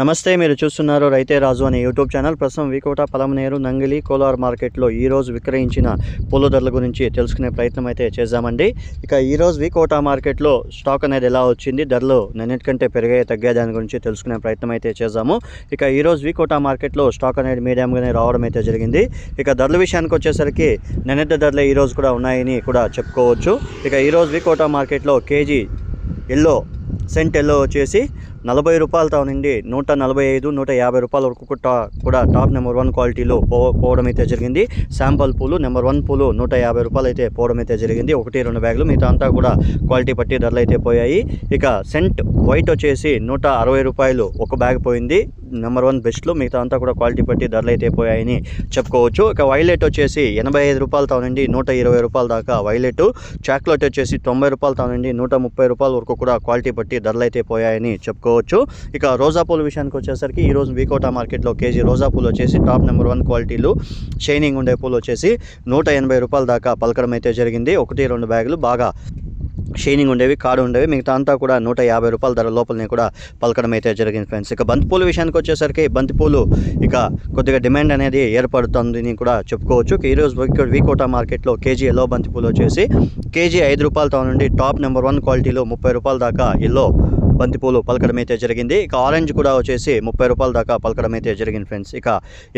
నమస్తే మీరు చూస్తున్నారు రైతే రాజు అనే యూట్యూబ్ ఛానల్. ప్రస్తుతం వికోట పలమనేరు నంగిలి కోలార్ మార్కెట్లో ఈరోజు విక్రయించిన పూల ధరల గురించి తెలుసుకునే ప్రయత్నం అయితే చేద్దామండి. ఇక ఈరోజు రోజు వికోట మార్కెట్లో స్టాక్ అనేది ఎలా వచ్చింది ధరలు నిన్నటికంటే పెరిగాయి తగ్గాయి దాని గురించి తెలుసుకునే ప్రయత్నం అయితే చేద్దాము. ఇక ఈరోజు రోజు వికోట మార్కెట్లో స్టాక్ అనేది మీడియంగానే రావడం అయితే జరిగింది. ఇక ధరల విషయానికి వచ్చేసరికి నిన్నటి ధరలే ఈ రోజు కూడా ఉన్నాయని కూడా చెప్పుకోవచ్చు. ఇక ఈరోజు రోజు వికోట మార్కెట్లో కేజీ ఎల్లో సెంట్ ఎల్లో వచ్చేసి నలభై రూపాయలతో నుండి నూట నలభై ఐదు నూట యాభై రూపాయల వరకు కూడా కూడా టాప్ నెంబర్ వన్ క్వాలిటీలో పో పోవడం అయితే జరిగింది. శాంపల్ పూలు నెంబర్ వన్ పూలు నూట యాభై రూపాయలు అయితే పోవడం అయితే జరిగింది. ఒకటి రెండు బ్యాగులు మిగతా అంతా కూడా క్వాలిటీ పట్టి ధరలు అయితే పోయాయి. ఇక సెంట్ వైట్ వచ్చేసి నూట అరవై రూపాయలు ఒక బ్యాగ్ పోయింది. నెంబర్ వన్ బెస్ట్లో మిగతా అంతా కూడా క్వాలిటీ పట్టి ధరలు అయితే పోయాయని చెప్పుకోవచ్చు. ఇక వైలెట్ వచ్చేసి ఎనభై ఐదు రూపాయలతో నుండి నూట ఇరవై రూపాయల దాకా వైలెట్ చాక్లెట్ వచ్చేసి తొంభై రూపాయలతో నుండి నూట ముప్పై రూపాయల వరకు కూడా క్వాలిటీ పట్టి ధరలు అయితే పోయాయని చెప్పుకోవచ్చు. ఇక రోజా పూల విషయానికి వచ్చేసరికి ఈరోజు వీకోటా మార్కెట్లో కేజీ రోజా పూలు వచ్చేసి టాప్ నెంబర్ వన్ క్వాలిటీలు షైనింగ్ ఉండే పూలు వచ్చేసి నూట ఎనభై రూపాయల దాకా పలకడం అయితే జరిగింది. ఒకటి రెండు బ్యాగులు బాగా షైనింగ్ ఉండేవి కాడు ఉండేవి. మిగతా అంతా కూడా నూట యాభై రూపాయల ధర లోపలనే కూడా పలకడం అయితే జరిగింది ఫ్రెండ్స్ ఇక బంతిపూల విషయానికి వచ్చేసరికి బంతిపూలు ఇక కొద్దిగా డిమాండ్ అనేది ఏర్పడుతుందని కూడా చెప్పుకోవచ్చు. ఈరోజు వీకో- మార్కెట్లో కేజీ ఎల్లో బంతిపూలు వచ్చేసి కేజీ ఐదు రూపాయలతో నుండి టాప్ నెంబర్ వన్ క్వాలిటీలో ముప్పై రూపాయల దాకా ఎల్లో బంతిపూలు పలకడం అయితే జరిగింది. ఇక ఆరెంజ్ కూడా వచ్చేసి ముప్పై రూపాయల దాకా పలకడం అయితే జరిగింది ఫ్రెండ్స్. ఇక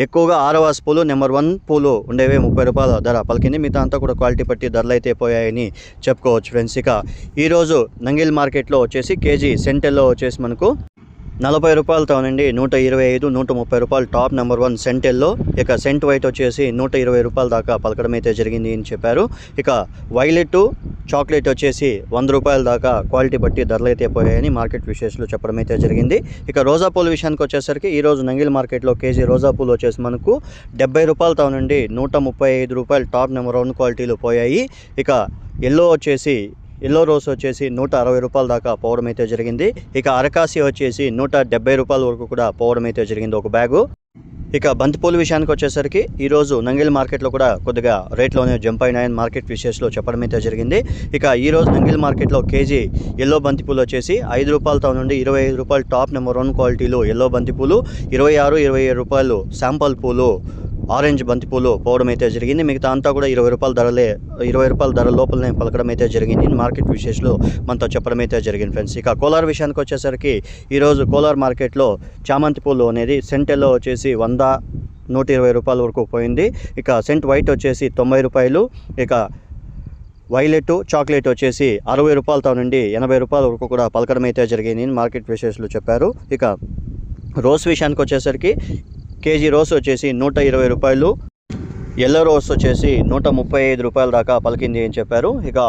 ఎక్కువగా ఆరవాస్ పూలు నెంబర్ వన్ పూలు ఉండేవి ముప్పై రూపాయల ధర పలికింది. మిగతా అంతా కూడా క్వాలిటీ పట్టి ధరలు అయితే పోయాయని చెప్పుకోవచ్చు ఫ్రెండ్స్. ఇక ఈరోజు నంగిల్ మార్కెట్లో వచ్చేసి కేజీ సెంటెల్లో వచ్చేసి మనకు నలభై రూపాయలతో నుండి నూట ఇరవై ఐదు నూట ముప్పై రూపాయలు టాప్ నెంబర్ వన్ సెంటెల్లో ఇక సెంట్ వైట్ వచ్చేసి నూట ఇరవై రూపాయల దాకా పలకడం అయితే జరిగింది అని చెప్పారు. ఇక వైలెట్ చాక్లెట్ వచ్చేసి వంద రూపాయల దాకా క్వాలిటీ బట్టి ధరలు అయితే పోయాయని మార్కెట్ విశేషాలు చెప్పడం అయితే జరిగింది. ఇక రోజా పూల విషయానికి వచ్చేసరికి ఈరోజు నంగిల్ మార్కెట్లో కేజీ రోజా పూలు వచ్చేసి మనకు డెబ్బై రూపాయలతో నుండి నూట ముప్పై ఐదు రూపాయలు టాప్ నెంబర్ వన్ క్వాలిటీలు పోయాయి. ఇక ఎల్లో వచ్చేసి ఎల్లో రోస్ వచ్చేసి నూట అరవై రూపాయల దాకా పోవడం అయితే జరిగింది. ఇక అరకాసి వచ్చేసి నూట డెబ్బై రూపాయల వరకు కూడా పోవడం అయితే జరిగింది ఒక బ్యాగు. ఇక బంతిపూల విషయానికి వచ్చేసరికి ఈరోజు నంగిల్ మార్కెట్లో కూడా కొద్దిగా రేట్లోనే జంప్ అయినాయని మార్కెట్ విశేషలో చెప్పడం అయితే జరిగింది. ఇక ఈరోజు నంగిల్ మార్కెట్లో కేజీ ఎల్లో బంతిపూలు వచ్చేసి ఐదు రూపాయలతో నుండి ఇరవై ఐదు రూపాయలు టాప్ నెంబర్ వన్ క్వాలిటీలు ఎల్లో బంతిపూలు ఇరవై ఆరు ఇరవై ఏడు రూపాయలు శాంపల్ పూలు ఆరెంజ్ బంతిపూలు పోవడం అయితే జరిగింది. మిగతా అంతా కూడా ఇరవై రూపాయల ధరలే ఇరవై రూపాయల ధర లోపలనే పలకడం అయితే జరిగింది. మార్కెట్ విశేషాలు మనతో చెప్పడం అయితే జరిగింది ఫ్రెండ్స్. ఇక కోలార్ విషయానికి వచ్చేసరికి ఈరోజు కోలార్ మార్కెట్లో చామంతి పూలు అనేది సెంటెల్లో వచ్చేసి వంద నూట ఇరవై రూపాయల వరకు పోయింది. ఇక సెంట్ వైట్ వచ్చేసి తొంభై రూపాయలు ఇక వైలెట్ చాక్లెట్ వచ్చేసి అరవై రూపాయలతో నుండి ఎనభై రూపాయల వరకు కూడా పలకడం అయితే జరిగింది. అని మార్కెట్ విశేషాలు చెప్పారు. ఇక రోస్ విషయానికి వచ్చేసరికి కేజీ రోస్ వచ్చేసి నూట ఇరవై రూపాయలు. ఎల్లో రోస్ వచ్చేసి నూట ముప్పై ఐదు రూపాయల దాకా పలికింది అని చెప్పారు. ఇక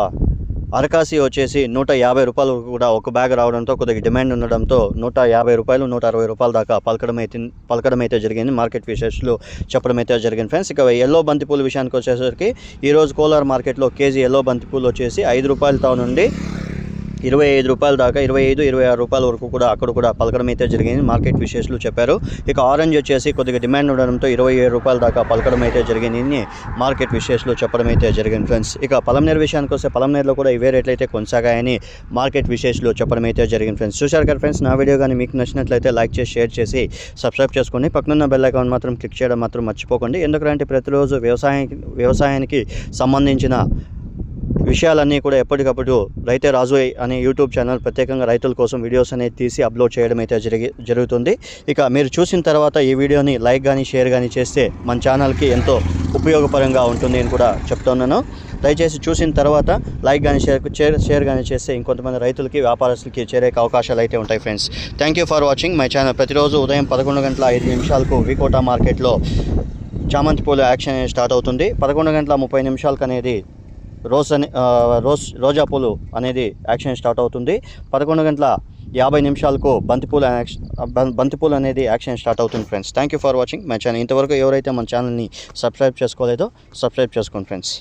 అరకాసి వచ్చేసి నూట యాభై రూపాయలు కూడా ఒక బ్యాగ్ రావడంతో కొద్దిగా డిమాండ్ ఉండడంతో నూట యాభై రూపాయలు నూట అరవై రూపాయల దాకా పలకడం అయితే పలకడం అయితే జరిగింది. మార్కెట్ విశేషాలు చెప్పడం అయితే జరిగింది ఫ్రెండ్స్. ఇక ఎల్లో బంతిపూల విషయానికి వచ్చేసరికి ఈరోజు కోలార్ మార్కెట్లో కేజీ ఎల్లో బంతిపూలు వచ్చేసి ఐదు రూపాయలతో నుండి ఇరవై ఐదు రూపాయల దాకా ఇరవై ఐదు ఇరవై ఆరు రూపాయల వరకు కూడా అక్కడ కూడా పలకడం అయితే జరిగింది. మార్కెట్ విశేషాలు చెప్పారు. ఇక ఆరెంజ్ వచ్చేసి కొద్దిగా డిమాండ్ ఉండడంతో ఇరవై ఏడు రూపాయల దాకా పలకడం అయితే జరిగింది. మార్కెట్ విశేషాలు చెప్పడం అయితే జరిగింది ఫ్రెండ్స్ ఇక పలంనేరు విషయానికి వస్తే పలంనేరులో కూడా ఇవే రేట్లు అయితే కొనసాగాయని మార్కెట్ విశేషాలు చెప్పడం అయితే జరిగింది ఫ్రెండ్స్ చూశారు కదా ఫ్రెండ్స్ నా వీడియో కానీ మీకు నచ్చినట్లయితే లైక్ చేసి షేర్ చేసి సబ్స్క్రైబ్ చేసుకోండి. పక్కనున్న బెల్ ఐకాన్ మాత్రం క్లిక్ చేయడం మాత్రం మర్చిపోకండి. ఎందుకంటే ప్రతిరోజు వ్యవసాయానికి వ్యవసాయానికి సంబంధించిన విషయాలన్నీ కూడా ఎప్పటికప్పుడు రైతే రాజు అనే యూట్యూబ్ ఛానల్ ప్రత్యేకంగా రైతుల కోసం వీడియోస్ అనేది తీసి అప్లోడ్ చేయడం అయితే జరిగి జరుగుతుంది. ఇక మీరు చూసిన తర్వాత ఈ వీడియోని లైక్ కానీ షేర్ కానీ చేస్తే మన ఛానల్కి ఎంతో ఉపయోగపరంగా ఉంటుంది అని కూడా చెప్తున్నాను. దయచేసి చూసిన తర్వాత లైక్ కానీ షేర్ షేర్ షేర్ కానీ చేస్తే ఇంకొంతమంది రైతులకి వ్యాపారస్తులకి చేరే అవకాశాలు అయితే ఉంటాయి friends. Thank you for watching my channel. ప్రతిరోజు ఉదయం పదకొండు గంటల ఐదు నిమిషాలకు వికోటా మార్కెట్లో చామంతి పూల యాక్షన్ అనేది స్టార్ట్ అవుతుంది. పదకొండు గంటల ముప్పై నిమిషాలకు అనేది రోజ్ అనే రోజ్ రోజా పూలు అనేది యాక్షన్ స్టార్ట్ అవుతుంది. పదకొండు గంటల యాభై నిమిషాలకు బంతిపూల యాక్షన్ బంతిపూలు అనేది యాక్షన్ స్టార్ట్ అవుతుంది friends. Thank you for watching my channel ఇంతవరకు ఎవరైతే మన ఛానల్ని సబ్స్క్రైబ్ చేసుకోలేదో సబ్స్క్రైబ్ చేసుకోండి ఫ్రెండ్స్.